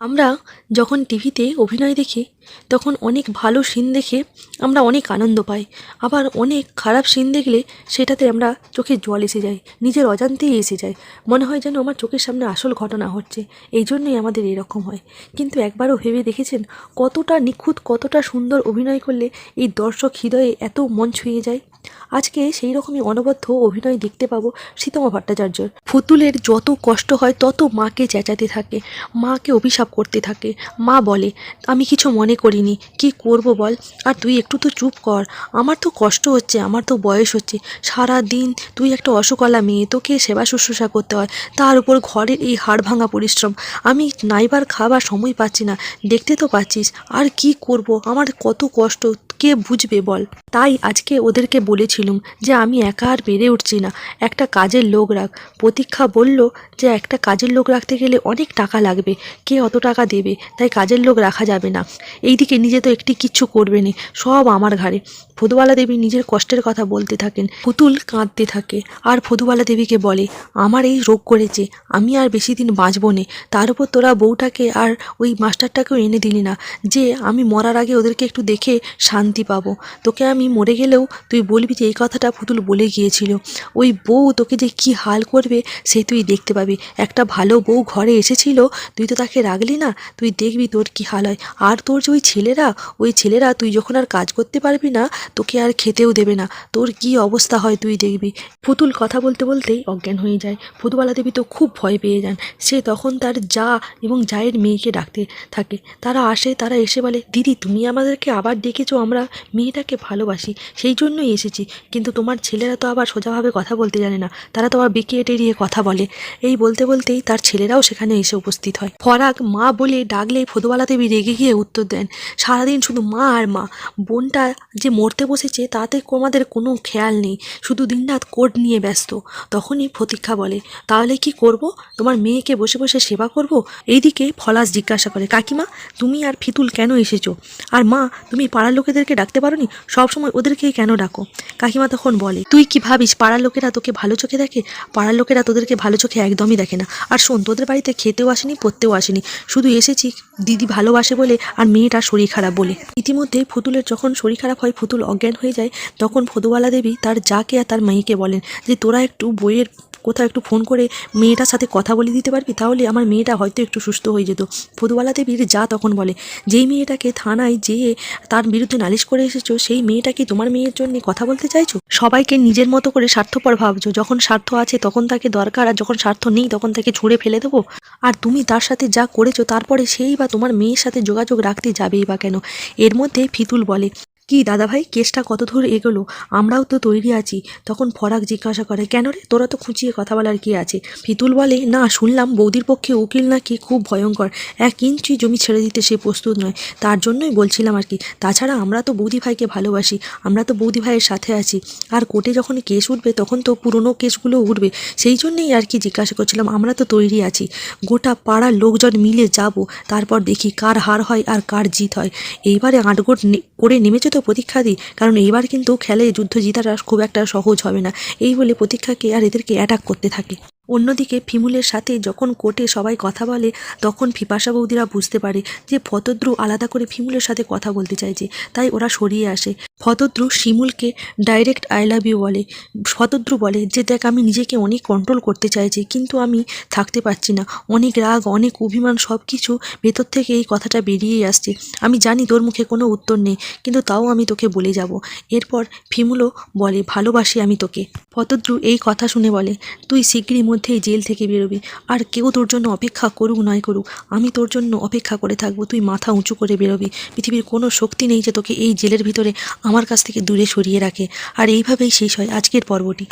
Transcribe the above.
আমরা যখন টিভিতে অভিনয় দেখি, তখন অনেক ভালো সিন দেখে আমরা অনেক আনন্দ পাই। আবার অনেক খারাপ সিন দেখলে সেটাতে আমরা চোখে জল এসে যায়, নিজের অজান্তেই এসে যায়। মনে হয় যেন আমার চোখের সামনে আসল ঘটনা হচ্ছে এই জন্যই আমাদের এরকম হয়। কিন্তু একবারও ভেবে দেখেছেন কতটা নিখুঁত, কতটা সুন্দর অভিনয় করলে এই দর্শক হৃদয়ে এত মন ছুঁয়ে যায়? আজকে সেই রকমই অনবদ্য অভিনয় দেখতে পাবো সীতমা ভট্টাচার্যর। ফুতুলের যত কষ্ট হয়, তত মাকে চেঁচাতে থাকে, মাকে অভিশাপ করতে থাকে। মা বলে, আমি কিছু মনে করিনি, কি করব বল? আর তুই একটু তো চুপ কর। আমার তো কষ্ট হচ্ছে, আমার তো বয়স হচ্ছে। সারা দিন তুই একটা অসুকলা মেয়ে, তোকে সেবা শুশ্রূষা করতে হয়। তার উপর ঘরের এই হাড় ভাঙা পরিশ্রম। আমি নাইবার খাবার সময় পাচ্ছি না, দেখতে তো পাচ্ছিস। আর কি করব? আমার কত কষ্ট কে বুঝবে বল? তাই আজকে ওদেরকে বলেছিলুম যে আমি একা আর বেড়ে উঠছি না। একটা কাজের লোক রাখ। প্রতীক্ষা বলল যে একটা কাজের লোক রাখতে গেলে অনেক টাকা লাগবে। কে অত টাকা দেবে? তাই কাজের লোক রাখা যাবে না। এইদিকে নিজে তো একটি কিচ্ছু করবে না। সব আমার ঘাড়ে। ফদুবালা দেবী নিজের কষ্টের কথা বলতে থাকেন। পুতুল কাঁদতে থাকে। আর ফদুবালা দেবীকে বলে, আমার এই রোগ করেছে। আমি আর বেশি দিন বাঁচবো না। তার উপর তোরা বউটাকে আর ওই মাস্টারটাকেও এনে দিলি না। যে, আমি মরার আগে ওদেরকে একটু দেখে শান্তি পাবো। তোকে আমি মরে গেলেও তুই বলবি যে এই কথাটা পুতুল বলে গিয়েছিল। ওই বউ তোকে যে কি হাল করবে সে তুই দেখতে পাবি। একটা ভালো বউ ঘরে এসেছিল, তুই তো তাকে রাখলি না, তুই দেখবি তোর কি হাল হয়। আর তোর যে ওই ছেলেরা ওই ছেলেরা তুই যখন আর কাজ করতে পারবি না, তোকে আর খেতেও দেবে না। তোর কি অবস্থা হয় তুই দেখবি। পুতুল কথা বলতে বলতেই অজ্ঞান হয়ে যায়। ফুতুবালা দেবী তো খুব ভয় পেয়ে যান। সে তখন তার যা এবং জায়ের মেয়েকে ডাকতে থাকে। তারা আসে, তারা এসে বলে, দিদি, তুমি আমাদেরকে আবার ডেকেছো? আমরা মেয়েটাকে ভালোবাসি, সেই জন্যই এসেছি। কিন্তু তোমার ছেলেরা তো আবার সোজাভাবে কথা বলতে জানে না। তারা তো আবার বেঁকিয়ে টেরিয়ে কথা বলে। এই বলতে বলতেই তার ছেলেরাও সেখানে এসে উপস্থিত হয়। ফরাক মা বলে ডাকলেই ফদুবালা দেবী রেগে গিয়ে উত্তর দেন, সারাদিন শুধু মা আর মা। বোনটা যে মরতে বসেছে, তাতে আমাদের কোনো খেয়াল নেই। শুধু দিনরাত কোর্ট নিয়ে ব্যস্ত। তখনই প্রতীক্ষা বলে, তাহলে কি করব? তোমার মেয়েকে বসে বসে সেবা করব? এইদিকে ফলাস জিজ্ঞাসা করে, কাকিমা, তুমি আর ফিতুল কেন এসেছ? আর মা, তুমি পাড়ার লোকেদেরকে ডাকতে পারোনি? সবসময় ওদেরকেই কেন ডাকো? কাকিমা তখন বলে, তুই কি ভাবিস পাড়ার লোকেরা তোকে ভালো চোখে দেখে? পাড়ার লোকেরা তোদেরকে ভালো চোখে একদমই দেখে না। আর শোন, তোদের বাড়িতে খেতেও আসেনি পড়তেও আসেনি। শুধু এসেছি, দিদি ভালোবাসে বলে আর মেয়েটার শরীর খারাপ বলে। ইতিমধ্যে ফুতুলের যখন শরীর খারাপ হয়, ফুতুল অজ্ঞান হয়ে যায়, তখন ফদুবালা দেবী তার যাকে আর তার মেয়েকে বলেন যে, তোরা একটু বইয়ের কোথাও একটু ফোন করে মেয়েটার সাথে কথা বলে দিতে পারবি? তাহলে আমার মেয়েটা হয়তো একটু সুস্থ হয়ে যেত। ফদুবালা দেবীর যা তখন বলে, যেই মেয়েটাকে থানায় যেয়ে তার বিরুদ্ধে নালিশ করে এসেছ, সেই মেয়েটাকে তোমার মেয়ের জন্য কথা বলতে চাইছো? সবাইকে নিজের মতো করে স্বার্থপর ভাবছ। যখন স্বার্থ আছে, তখন তাকে দরকার, আর যখন স্বার্থ নেই, তখন তাকে ছুঁড়ে ফেলে দেবো? আর তুমি তার সাথে যা করেছ, তারপরে সেই বা তোমার মেয়ের সাথে যোগাযোগ রাখতে যাবেই বা কেন? এর মধ্যে ফিতুল বলে কি দাদাভাই, কেসটা কত দূর এগোলো? আমরাও তো তৈরি আছি। তখন ফরাক জিজ্ঞাসা করে, কেন রে? তোরা তো খুঁচিয়ে কথা বলার কি আছে? ফিতুল বলে, না, শুনলাম বৌদির পক্ষে উকিল নাকি খুব ভয়ঙ্কর। এক ইঞ্চি জমি ছেড়ে দিতে সে প্রস্তুত নয়। তার জন্যই বলছিলাম আর কি। তাছাড়া আমরা তো বৌদি ভাইকে ভালোবাসি। আমরা তো বৌদি ভাইয়ের সাথে আছি। আর কোর্টে যখন কেস উঠবে, তখন তো পুরনো কেসগুলো উঠবে। সেই জন্যই আর কি জিজ্ঞাসা করছিলাম, আমরা তো তৈরি আছি। গোটা পাড়ার লোকজন মিলে যাব। তারপর দেখি কার হার হয় আর কার জিত হয়। এইবারে আটগোট করে নেমেছে তো প্রতীক্ষা দিই, কারণ এইবার কিন্তু খেলে যুদ্ধ জিতাটা খুব একটা সহজ হবে না। এই বলে প্রতীক্ষাকে আর এদেরকে অ্যাটাক করতে থাকে। অন্যদিকে ফিমুলের সাথে যখন কোর্টে সবাই কথা বলে, তখন ফিপাশা বৌদিরা বুঝতে পারে যে ফতদ্রু আলাদা করে ফিমুলের সাথে কথা বলতে চাইছে, তাই ওরা সরিয়ে আসে। ফতদ্রু শিমুলকে ডাইরেক্ট আই লাভ ইউ বলে। ফতদ্রু বলে যে, দেখ, আমি নিজেকে অনেক কন্ট্রোল করতে চাইছি, কিন্তু আমি থাকতে পারছি না। অনেক রাগ, অনেক অভিমান সব কিছু ভেতর থেকে এই কথাটা বেরিয়েই আসছে। আমি জানি তোর মুখে কোনো উত্তর নেই, কিন্তু তাও আমি তোকে বলে যাব। এরপর ফিমুলও বলে, ভালোবাসি আমি তোকে। ফতদ্রু এই কথা শুনে বলে, তুই শীঘ্রই মধ্যেই জেল থেকে বেরোবি। আর কেউ তোর জন্য অপেক্ষা করুক, নয় করুক। আমি তোর জন্য অপেক্ষা করে থাকব। তুই মাথা উঁচু করে বেরোবি। পৃথিবীর কোনো শক্তি নেই যে তোকে এই জেলের ভিতরে আমার কাছ থেকে দূরে সরিয়ে রাখে। আর এইভাবেই শেষ হয় আজকের পর্বটি।